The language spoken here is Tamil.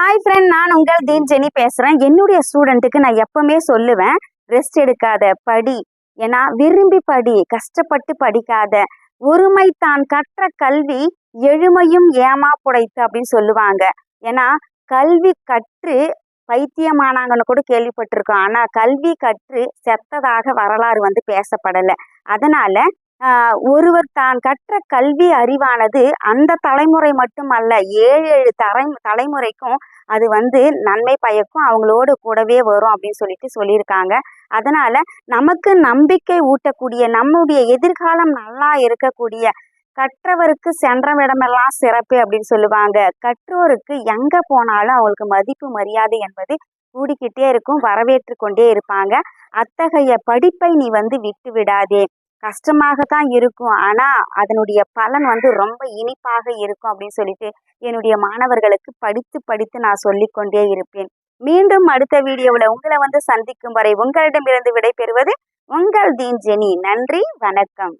ஹாய் ஃப்ரெண்ட் நான் உங்கள் தீன் ஜெனி பேசுகிறேன் என்னுடைய ஸ்டூடெண்ட்டுக்கு நான் எப்பவுமே சொல்லுவேன் ரெஸ்ட் எடுக்காத படி. ஏன்னா விரும்பி படி கஷ்டப்பட்டு படிக்காத ஒருமை தான் கற்ற கல்வி எழுமையும் ஏமா புடைத்து அப்படின்னு சொல்லுவாங்க. ஏன்னா கல்வி கற்று பைத்தியமானாங்கன்னு கூட கேள்விப்பட்டிருக்கோம். ஆனால் கல்வி கற்று செத்ததாக வரலாறு வந்து பேசப்படலை. அதனால ஒருவர் தான் கற்ற கல்வி அறிவானது அந்த தலைமுறை மட்டுமல்ல ஏழு ஏழு தலை தலைமுறைக்கும் அது வந்து நன்மை பயக்கும் அவங்களோட கூடவே வரும் அப்படின்னு சொல்லிட்டு சொல்லியிருக்காங்க. அதனால நமக்கு நம்பிக்கை ஊட்டக்கூடிய நம்முடைய எதிர்காலம் நல்லா இருக்கக்கூடிய கற்றவருக்கு சென்ற இடமெல்லாம் சிறப்பு அப்படின்னு சொல்லுவாங்க. கற்றோருக்கு எங்க போனாலும் அவங்களுக்கு மதிப்பு மரியாதை என்பது கூடிக்கிட்டே இருக்கும் வரவேற்று கொண்டே இருப்பாங்க. அத்தகைய படிப்பை நீ வந்து விட்டு விடாதே. கஷ்டமாக தான் இருக்கும். ஆனால் அதனுடைய பலன் வந்து ரொம்ப இனிப்பாக இருக்கும் அப்படின்னு சொல்லிட்டு என்னுடைய மாணவர்களுக்கு படித்து படித்து நான் சொல்லிக்கொண்டே இருப்பேன். மீண்டும் அடுத்த வீடியோவில் உங்களை வந்து சந்திக்கும் வரை உங்களிடமிருந்து விடைபெறுவது உங்கள் தீன் ஜெனி நன்றி வணக்கம்.